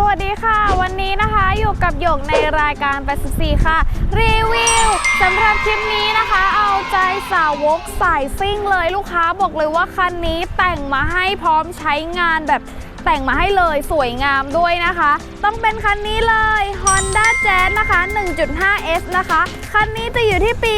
สวัสดีค่ะ วันนี้นะคะอยู่กับหยกในรายการไปสืบสี่ค่ะ รีวิวสำหรับคลิปนี้นะคะ เอาใจสาวกสายซิ่งเลยลูกค้าบอกเลยว่าคันนี้แต่งมาให้พร้อมใช้งานแบบ แต่งมาให้เลยสวยงามด้วยนะคะ ต้องเป็นคันนี้เลย Honda Jazz นะคะ 1.5S นะคะ คันนี้จะอยู่ที่ปี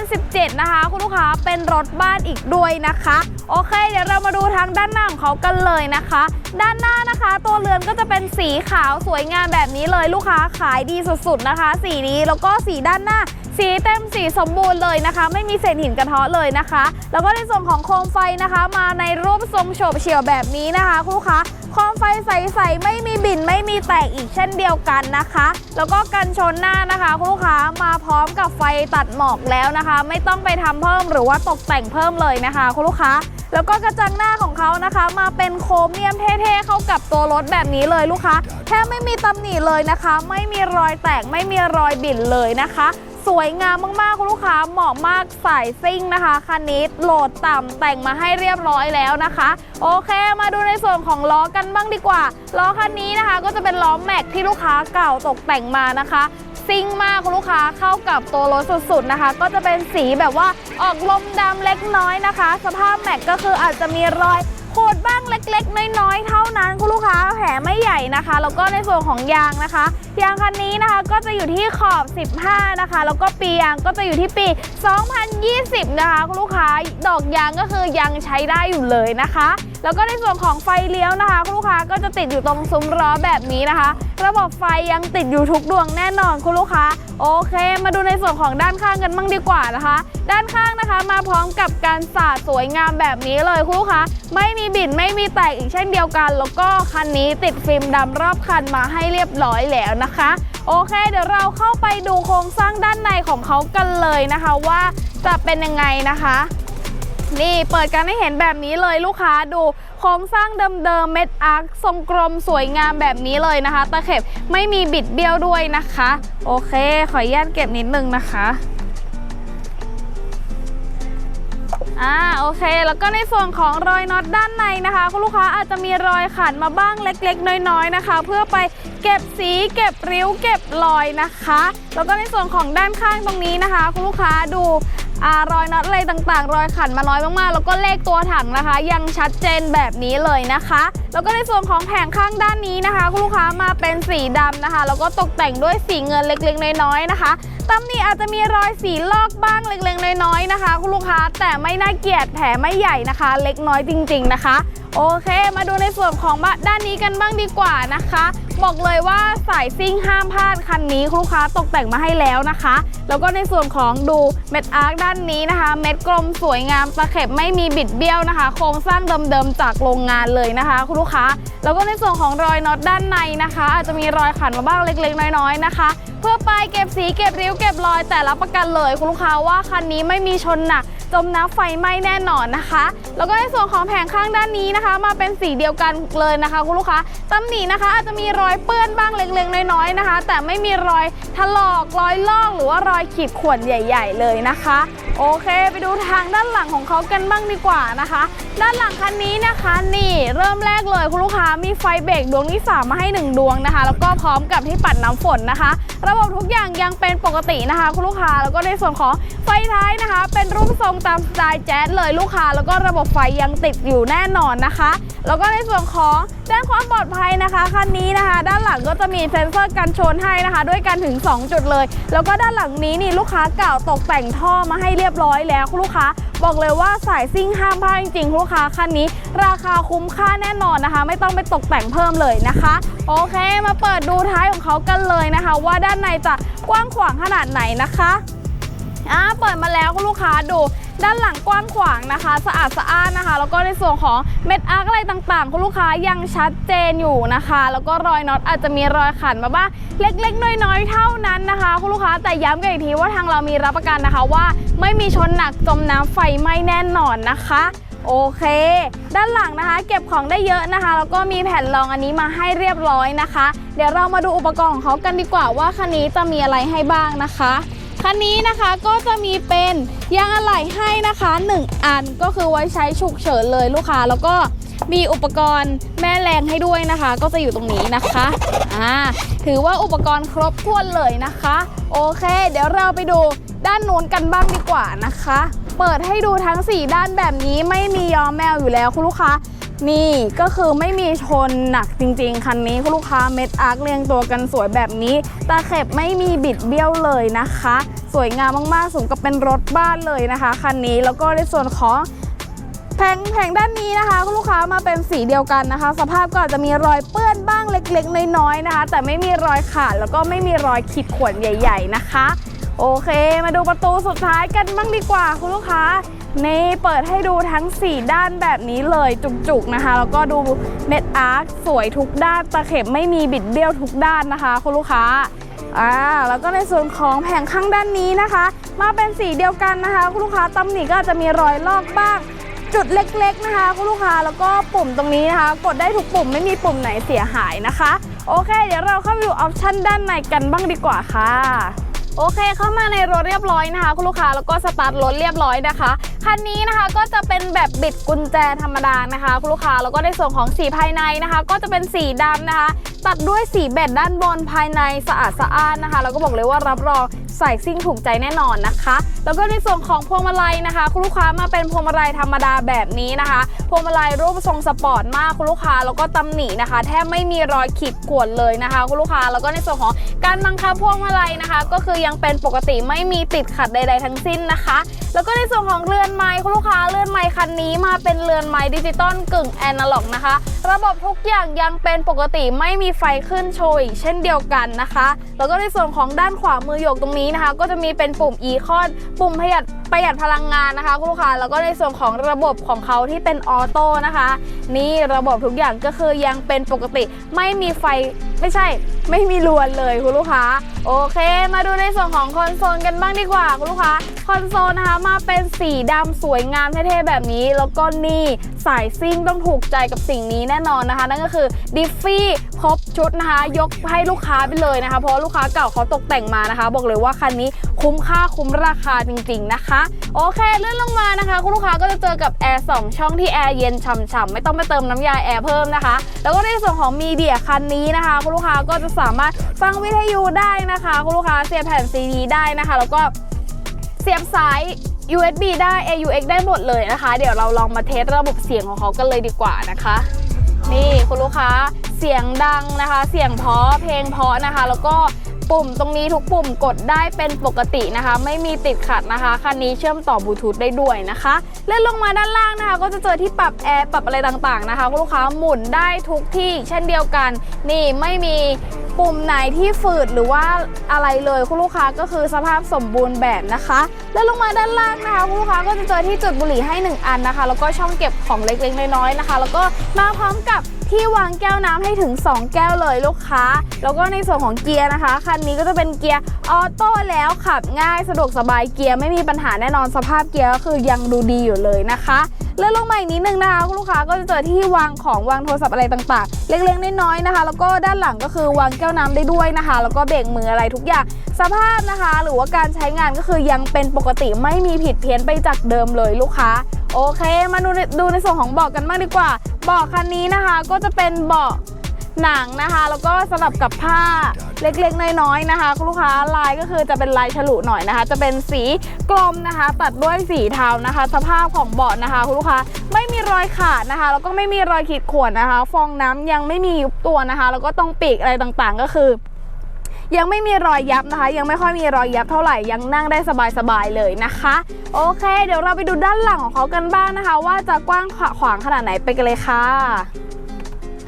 2017 นะคะ คุณลูกค้าเป็นรถบ้านอีกด้วยนะคะ โอเค เดี๋ยวเรามาดูทางด้านหน้าของเขากันเลยนะคะ ด้านหน้านะคะ ตัวเรือนก็จะเป็นสีขาวสวยงามแบบนี้เลยลูกค้าขายดีสุดๆนะคะ สีนี้แล้วก็สีด้านหน้าสีเต็มสีสมบูรณ์เลยนะคะ ไม่มีเศษหินกระเทาะเลยนะคะ แล้วก็ในส่วนของโคมไฟนะคะ มาในรูปทรงโฉบเฉี่ยวแบบนี้นะคะคุณลูกค้า โคมไฟใสๆไม่มีบินไม่มีแตกอีกเช่นเดียวกันนะคะ แล้วก็กันชนหน้านะคะคุณลูกค้ามาพร้อมกับไฟตัดหมอกแล้วนะคะ ไม่ต้องไปทำเพิ่มหรือว่าตกแต่งเพิ่มเลยนะคะคุณลูกค้า แล้วก็กระจังหน้าของเขานะคะ มาเป็นโครเมียมเท่ๆเข้ากับตัวรถแบบนี้เลยลูกค้าแทบไม่มีตำหนิเลยนะคะ ไม่มีรอยแตกไม่มีรอยบิ่นเลยนะคะ สวยงามมากๆคุณลูกค้าเหมาะมากสายซิ่งนะคะคันนี้โหลดต่ำแต่งมาให้เรียบร้อยแล้วนะคะ โอเคมาดูในส่วนของล้อกันบ้างดีกว่าล้อคันนี้นะคะ ก็จะเป็นล้อแม็กที่ลูกค้าเก่าตกแต่งมานะคะซิ่งมากคุณลูกค้าเข้ากับตัวรถสุดๆนะคะ ก็จะเป็นสีแบบว่าออกลมดำเล็กน้อยนะคะ สภาพแม็กก็คืออาจจะมีรอย ขูดบ้างเล็กๆ น้อยๆ เท่านั้นคุณลูกค้าแผลไม่ใหญ่นะคะ แล้วก็ในส่วนของยางนะคะ ยางคันนี้นะคะก็จะอยู่ที่ขอบ 15 นะคะ แล้วก็ปียางก็จะอยู่ที่ปี 2020 นะคะคุณลูกค้าดอกยางก็คือยังใช้ได้อยู่เลยนะคะ แล้วก็ในส่วนของไฟเลี้ยวนะคะคุณลูกค้าก็จะติดอยู่ตรงซุ้มล้อแบบนี้นะคะ ระบบไฟยังติดอยู่ทุกดวงแน่นอนคุณลูกค้า โอเค มาดูในส่วนของด้านข้างกันบ้างดีกว่านะคะ ด้านข้างนะคะมาพร้อมกับการสาดสวยงามแบบนี้เลยคุณลูกค้า ไม่มีบิ่นไม่มีแตกอีกเช่นเดียวกัน แล้วก็คันนี้ติดฟิล์มดำรอบคันมาให้เรียบร้อยแล้วนะคะโอเค เดี๋ยวเราเข้าไปดูโครงสร้างด้านในของเขากันเลยนะคะว่าจะเป็นยังไงนะคะ นี่เปิดกันให้เห็นแบบนี้เลยลูกค้าดูโครงสร้างเดิมๆเม็ดอาร์คทรงกลมสวยงามแบบนี้เลยนะคะ ตะเข็บไม่มีบิดเบี้ยวด้วยนะคะ โอเค ขออนุญาตเก็บนิดนึงนะคะอ่าโอเค แล้วก็ในส่วนของรอยน็อตด้านในนะคะคุณลูกค้าอาจจะมีรอยขันมาบ้างเล็ก ๆ น้อยๆนะคะ เพื่อไปเก็บสีเก็บริ้วเก็บรอยนะคะ แล้วก็ในส่วนของด้านข้างตรงนี้นะคะคุณลูกค้าดู รอยน็อตอะไรต่างๆ รอยขันมาน้อยมากๆ แล้วก็เลขตัวถังนะคะ ยังชัดเจนแบบนี้เลยนะคะ แล้วก็ในส่วนของแผงข้างด้านนี้นะคะ คุณลูกค้ามาเป็นสีดำนะคะ แล้วก็ตกแต่งด้วยสีเงินเล็กๆ น้อยๆนะคะตำหนิอาจจะมีรอยสีลอกบ้างเล็กๆ น้อยๆนะคะ คุณลูกค้าแต่ไม่น่าเกลียดแผลไม่ใหญ่นะคะ เล็กน้อยจริง ๆนะคะ โอเค มาดูในส่วนของด้านนี้กันบ้างดีกว่านะคะ บอกเลยว่าสายซิ่งห้ามพลาดคันนี้คุณลูกค้าตกแต่งมาให้แล้วนะคะ แล้วก็ในส่วนของดูเม็ดอาร์คด้านนี้นะคะ เม็ดกลมสวยงามตะเข็บไม่มีบิดเบี้ยวนะคะ โครงสร้างเดิมๆจากโรงงานเลยนะคะ คุณลูกค้า แล้วก็ในส่วนของรอยน็อตด้านในนะคะ อาจจะมีรอยขันมาบ้างเล็กๆ น้อยๆนะคะเพื่อไปเก็บสีเก็บริ้วเก็บรอยแต่รับประกันเลย คุณลูกค้าว่าคันนี้ไม่มีชนหนักจมน้ำไฟไหม้แน่นอนนะคะ แล้วก็ในส่วนของแผงข้างด้านนี้นะคะ มาเป็นสีเดียวกันเลยนะคะ คุณลูกค้าตำหนินะคะ อาจจะมีรอยเปื้อนบ้างเล็กๆน้อยๆนะคะ แต่ไม่มีรอยถลอกรอยลอกหรือว่ารอยขีดข่วนใหญ่ ๆ เลยนะคะโอเค ไปดูทางด้านหลังของเขากันบ้างดีกว่านะคะ ด้านหลังคันนี้นะคะนี่เริ่มแรกเลยคุณลูกค้ามีไฟเบรกดวงที่สามาให้หนึ่งดวงนะคะ แล้วก็พร้อมกับที่ปัดน้ำฝนนะคะ ระบบทุกอย่างยังเป็นปกตินะคะ คุณลูกค้าแล้วก็ในส่วนของไฟท้ายนะคะ เป็นรูปทรงตามสไตล์แจ๊สเลยลูกค้า แล้วก็ระบบไฟยังติดอยู่แน่นอนนะคะ แล้วก็ในส่วนของด้านความปลอดภัยนะคะคันนี้นะคะ ด้านหลังก็จะมีเซ็นเซอร์กันชนให้นะคะ ด้วยกันถึง 2 จุดเลย แล้วก็ด้านหลังนี้นี่ลูกค้าเก่าตกแต่งท่อมาให้รียบร้อยแล้วคุณลูกค้า บอกเลยว่าสายซิ่งห้ามพลาดจริงๆคุณลูกค้าคันนี้ ราคาคุ้มค่าแน่นอนนะคะ ไม่ต้องไปตกแต่งเพิ่มเลยนะคะ โอเค มาเปิดดูท้ายของเขากันเลยนะคะ ว่าด้านในจะกว้างขวางขนาดไหนนะคะอ่าเปิดมาแล้วคุณลูกค้าดู ด้านหลังกว้างขวางนะคะ สะอาดสะอ้านนะคะ แล้วก็ในส่วนของเม็ดอาร์คอะไรต่างๆ คุณลูกค้ายังชัดเจนอยู่นะคะ แล้วก็รอยน็อตอาจจะมีรอยขันมาบ้างเล็กๆ น้อยๆเท่านั้นนะคะ คุณลูกค้าแต่ย้ำกันอีกทีว่าทางเรามีรับประกันนะคะว่าไม่มีชนหนักจมน้ำไฟไหม้แน่นอนนะคะโอเค ด้านหลังนะคะ เก็บของได้เยอะนะคะ แล้วก็มีแผ่นรองอันนี้มาให้เรียบร้อยนะคะ เดี๋ยวเรามาดูอุปกรณ์ของเขากันดีกว่าว่าคันนี้จะมีอะไรให้บ้างนะคะ คันนี้นะคะก็จะมีเป็นยางอะไหล่ให้นะคะ 1 อันก็คือไว้ใช้ฉุกเฉินเลยลูกค้า แล้วก็มีอุปกรณ์แม่แรงให้ด้วยนะคะ ก็จะอยู่ตรงนี้นะคะอ่าถือว่าอุปกรณ์ครบถ้วนเลยนะคะ โอเค เดี๋ยวเราไปดูด้านนู้นกันบ้างดีกว่านะคะ เปิดให้ดูทั้ง 4 ด้านแบบนี้ไม่มียอมแมวอยู่แล้วคุณลูกค้า นี่ก็คือไม่มีชนหนักจริง ๆ คันนี้คุณลูกค้าเม็ดอาร์คเรียงตัวกันสวยแบบนี้ ตาเข็บไม่มีบิดเบี้ยวเลยนะคะ สวยงามมากๆสมกับเป็นรถบ้านเลยนะคะคันนี้แล้วก็ในส่วนของแผงแผงด้านนี้นะคะคุณลูกค้ามาเป็นสีเดียวกันนะคะ สภาพก็อาจจะมีรอยเปื้อนบ้างเล็กๆ น้อยๆนะคะ แต่ไม่มีรอยขาดแล้วก็ไม่มีรอยขีดข่วนใหญ่ ๆนะคะ โอเค มาดูประตูสุดท้ายกันบ้างดีกว่าคุณลูกค้า นี่เปิดให้ดูทั้ง 4 ด้านแบบนี้เลยจุกๆนะคะ แล้วก็ดูเม็ดอาร์คสวยทุกด้านตะเข็บไม่มีบิดเบี้ยวทุกด้านนะคะ คุณลูกค้าอ่าแล้วก็ในส่วนของแผงข้างด้านนี้นะคะ มาเป็นสีเดียวกันนะคะ คุณลูกค้าตำหนิก็จจะมีรอยลอกบ้าง จุดเล็กๆนะคะ คุณลูกค้าแล้วก็ปุ่มตรงนี้นะคะ กดได้ทุกปุ่มไม่มีปุ่มไหนเสียหายนะคะ โอเค เดี๋ยวเราเข้าไปดูออปชันด้านในกันบ้างดีกว่าค่ะโอเคเข้ามาในรถเรียบร้อยนะคะ คุณลูกค้าแล้วก็สตาร์ทรถเรียบร้อยนะคะ คันนี้นะคะก็จะเป็นแบบบิดกุญแจธรรมดานะคะคุณลูกค้าแล้วก็ในส่วนของสีภายในนะคะ ก็จะเป็นสีดำนะคะ ตัดด้วยสีเบดด้านบนภายในสะอาดสะอ้านนะคะ แล้วก็บอกเลยว่ารับรองใส่ซิ่งถูกใจแน่นอนนะคะ แล้วก็ในส่วนของพวงมาลัยนะคะคุณลูกค้ามาเป็นพวงมาลัยธรรมดาแบบนี้นะคะพวงมาลัยรูปทรงสปอร์ตมากคุณลูกค้าแล้วก็ตำหนินะคะ แทบไม่มีรอยขีดข่วนเลยนะคะคุณลูกค้าแล้วก็ในส่วนของการบังคับพวงมาลัยนะคะ ก็คือยังเป็นปกติไม่มีติดขัดใด ๆ ทั้งสิ้นนะคะ แล้วก็ในส่วนของเรือนอนไม้คุณลูกค้าเรือนไม้คันนี้มาเป็นเรือนไม้ดิจิตอลกึ่งแอนะล็อกนะคะ ระบบทุกอย่างยังเป็นปกติไม่มีไฟขึ้นโชว์อีกเช่นเดียวกันนะคะ แล้วก็ในส่วนของด้านขวามือหยกตรงนี้นะคะ ก็จะมีเป็นปุ่มอีคอนปุ่มประหยัด ประหยัดพลังงานนะคะคุณลูกค้าแล้วก็ในส่วนของระบบของเขาที่เป็นออโต้นะคะ นี่ระบบทุกอย่างก็คือยังเป็นปกติ ไม่มีไฟไม่ใช่ ไม่มีรวนเลยคุณลูกค้า โอเค มาดูในส่วนของคอนโซลกันบ้างดีกว่าคุณลูกค้าคอนโซลนะคะมาเป็นสีดำสวยงามเท่ๆแบบนี้ แล้วก็นี่สายซิ่งต้องถูกใจกับสิ่งนี้แน่นอนนะคะ นั่นก็คือดิฟฟี่ ครบชุดนะคะ ยกให้ลูกค้าไปเลยนะคะ เพราะลูกค้าเก่าเขาตกแต่งมานะคะ บอกเลยว่าคันนี้คุ้มค่าคุ้มราคาจริง ๆนะคะ โอเคเลื่อนลงมานะคะ คุณลูกค้าก็จะเจอกับแอร์2ช่องที่แอร์เย็นฉ่ำๆไม่ต้องไปเติมน้ำยาแอร์เพิ่มนะคะ แล้วก็ในส่วนของมีเดียคันนี้นะคะ คุณลูกค้าก็จะสามารถฟังวิทยุได้นะคะ คุณลูกค้าเสียบแผ่นซีดีได้นะคะ แล้วก็เสียบสาย USB ได้ AUX ได้หมดเลยนะคะ เดี๋ยวเราลองมาเทสระบบเสียงของเขากันเลยดีกว่านะคะ นี่คุณลูกค้าเสียงดังนะคะ เสียงเพาะเพลงเพาะนะคะ แล้วก็ปุ่มตรงนี้ทุกปุ่มกดได้เป็นปกตินะคะ ไม่มีติดขัดนะคะคันนี้เชื่อมต่อบลูทูธได้ด้วยนะคะเลื่อนลงมาด้านล่างนะคะ ก็จะเจอที่ปรับแอร์ปรับอะไรต่างๆนะคะ คุณลูกค้าหมุนได้ทุกที่เช่นเดียวกัน นี่ไม่มีปุ่มไหนที่ฝืดหรือว่าอะไรเลยคุณลูกค้าก็คือสภาพสมบูรณ์แบบนะคะเลื่อนลงมาด้านล่างนะคะคุณลูกค้าก็จะเจอที่จุดบุหรี่ให้หนึ่งอันนะคะ แล้วก็ช่องเก็บของเล็กๆน้อยๆนะคะ แล้วก็มาพร้อมกับที่วางแก้วน้ำให้ถึง 2 แก้วเลยลูกค้า แล้วก็ในส่วนของเกียร์นะคะ คันนี้ก็จะเป็นเกียร์ออโต้แล้วขับง่ายสะดวกสบายเกียร์ไม่มีปัญหาแน่นอนสภาพเกียร์ก็คือยังดูดีอยู่เลยนะคะ เลื่อนลงมาอีกนิดนึงนะคะคุณลูกค้าก็จะเจอที่วางของวางโทรศัพท์อะไรต่างๆ เล็กๆน้อยๆนะคะ แล้วก็ด้านหลังก็คือวางแก้วน้ำได้ด้วยนะคะ แล้วก็เบรกมืออะไรทุกอย่างสภาพนะคะ หรือว่าการใช้งานก็คือยังเป็นปกติไม่มีผิดเพี้ยนไปจากเดิมเลยลูกค้าโอเค มาดูดูในส่วนของเบาะกันบ้างดีกว่าเบาะคันนี้นะคะ ก็จะเป็นเบาะ หนังนะคะ แล้วก็สลับกับผ้าเล็กๆ น้อยๆนะคะคุณลูกค้าลายก็คือจะเป็นลายฉลุหน่อยนะคะ จะเป็นสีกลมนะคะ ตัดด้วยสีเทานะคะ สภาพของเบาะนะคะคุณลูกค้าไม่มีรอยขาดนะคะ แล้วก็ไม่มีรอยขีดข่วนนะคะ ฟองน้ำยังไม่มียุบตัวนะคะ แล้วก็ตรงปีกอะไรต่างๆ ก็คือยังไม่มีรอยยับนะคะ ยังไม่ค่อยมีรอยยับเท่าไหร่ยังนั่งได้สบายๆเลยนะคะ โอเค เดี๋ยวเราไปดูด้านหลังของเขากันบ้างนะคะ ว่าจะกว้างขวางขนาดไหนไปกันเลยค่ะ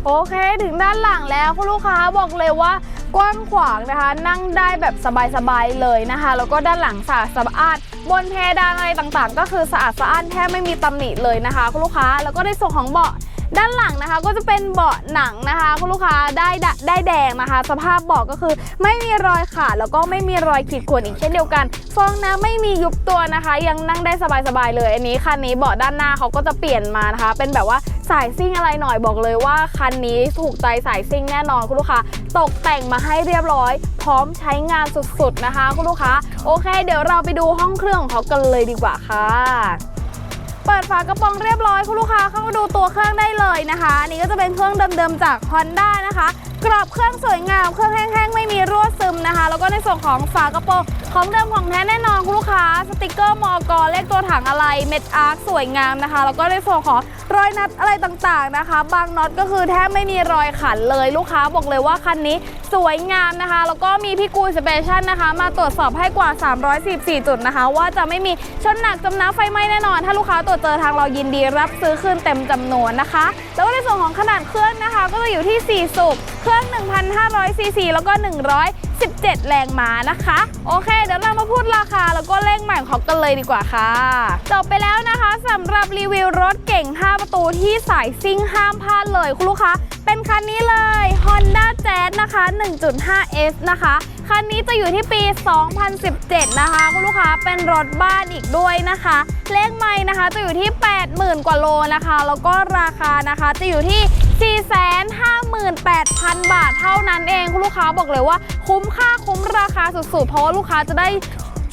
โอเคถึงด้านหลังแล้วคุณลูกค้าบอกเลยว่ากว้างขวางนะคะ นั่งได้แบบสบายๆเลยนะคะ แล้วก็ด้านหลังสะอาดสะอาด บนเพดานอะไรต่างๆ ก็คือสะอาดสะอ้านแทบไม่มีตำหนิเลยนะคะ คุณลูกค้าแล้วก็ในส่วนของเบาะ ด้านหลังนะคะก็จะเป็นเบาะหนังนะคะคุณลูกค้าได้ดได้แดงนะคะ สภาพเบาะก็คือ ไม่มีรอยขาดแล้วก็ไม่มีรอยขีดข่วนอีกเช่นเดียวกัน ฟองน้ำไม่มียุบตัวนะคะ ยังนั่งได้สบายๆเลย อันนี้คันนี้เบาะด้านหน้าเขาก็จะเปลี่ยนมานะคะ เป็นแบบว่าสายซิ่งอะไรหน่อยบอกเลยว่าคันนี้ถูกใจสายซิ่งแน่นอนคุณลูกค้าตกแต่งมาให้เรียบร้อย พร้อมใช้งานสุดๆนะคะ คุณลูกค้าโอเค เดี๋ยวเราไปดูห้องเครื่องของเขากันเลยดีกว่าค่ะ เปิดฝากระโปรงเรียบร้อยคุณลูกค้าเข้ามาดูตัวเครื่องได้เลยนะคะ อันนี้ก็จะเป็นเครื่องเดิมๆจาก Honda นะคะ กรอบเครื่องสวยงาม เครื่องแห้งๆ ไม่มีรั่วซึมนะคะ แล้วก็ในส่วนของฝากระโปรงของเดิมของแท้แน่นอนคุณลูกค้า สติกเกอร์มอกรเลขตัวถังอะไร เม็ดอาร์คสวยงามนะคะ แล้วก็ในส่วนของรอยนัดอะไรต่างๆนะคะ บางน็อตก็คือแทบไม่มีรอยขันเลยลูกค้าบอกเลยว่าคันนี้สวยงามนะคะ แล้วก็มีพี่กูสเปเชัลนะคะ มาตรวจสอบให้กว่า 314 จุดนะคะ ว่าจะไม่มีชนหนักจมน้ำไฟไหม้แน่นอน ถ้าลูกค้าตรวจเจอทางเรายินดีรับซื้อคืนเต็มจำนวนนะคะ แล้วก็ในส่วนของขนาดเครื่องนะคะ ก็จะอยู่ที่4สูบเครื่องื่อง 1,500ซีซีแล้วก็ 117 แรงม้านะคะ โอเค เดี๋ยวเรามาพูดราคาแล้วก็เลขใหม่ของกันเลยดีกว่าค่ะ จบไปแล้วนะคะสำหรับรีวิวรถเก่ง 5 ประตูที่สายซิ่งห้ามพลาดเลยคุณลูกค้าเป็นคันนี้เลย Honda Jazz นะคะ 1.5S นะคะ คันนี้จะอยู่ที่ปี 2017 นะคะ คุณลูกค้าเป็นรถบ้านอีกด้วยนะคะ เลขไม่นะคะจะอยู่ที่ 80,000 กว่าโลนะคะ แล้วก็ราคานะคะจะอยู่ที่ 458,000 บาทเท่านั้นเอง คุณลูกค้าบอกเลยว่าคุ้มค่าคุ้มราคาสุดๆ เพราะว่าลูกค้าจะได้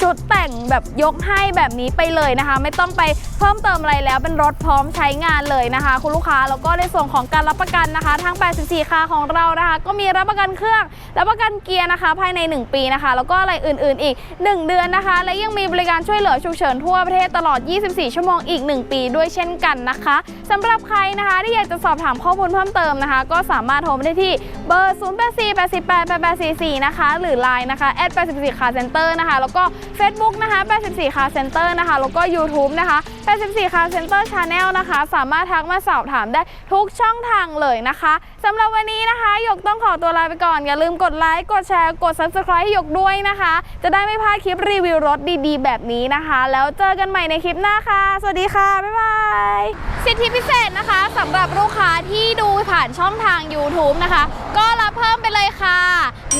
ชุดแต่งแบบยกให้แบบนี้ไปเลยนะคะ ไม่ต้องไปเพิ่มเติมอะไรแล้วเป็นรถพร้อมใช้งานเลยนะคะ คุณลูกค้าแล้วก็ในส่วนของการรับประกันนะคะทาง 84 คาของเรานะคะ ก็มีรับประกันเครื่องรับประกันเกียร์นะคะ ภายใน 1 ปีนะคะ แล้วก็อะไรอื่นๆอีก 1 เดือนนะคะ และยังมีบริการช่วยเหลือฉุกเฉินทั่วประเทศตลอด 24 ชั่วโมงอีก 1 ปีด้วยเช่นกันนะคะสำหรับใครนะคะที่อยากจะสอบถามข้อมูลเพิ่มเติมนะคะ ก็สามารถโทรมาได้ที่เบอร์ 0 8 4 8 8 8 8 4 4 นะคะ หรือ Line นะคะ 84 car center นะคะ แล้วก็ Facebook นะคะ 84 car center นะคะ แล้วก็ YouTube นะคะ 84 car center channel นะคะ สามารถทักมาสอบถามได้ทุกช่องทางเลยนะคะ สำหรับวันนี้นะคะหยกต้องขอตัวลาไปก่อน อย่าลืมกดไลค์กดแชร์กด subscribe ให้หยกด้วยนะคะ จะได้ไม่พลาดคลิปรีวิวรถดีๆ แบบนี้นะคะ แล้วเจอกันใหม่ในคลิปหน้าค่ะ สวัสดีค่ะ บ๊ายบาย สิทธิพิเศษนะคะสำหรับลูกค้าที่ดูผ่านช่องทาง YouTube นะคะ ก็รับเพิ่มไปเลยค่ะ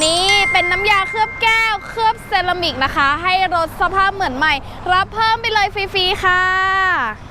นี่เป็นน้ำยาเคลือบแก้ว เคลือบเซรามิกนะคะ ให้รถสภาพเหมือนใหม่ รับเพิ่มไปเลยฟรีๆค่ะ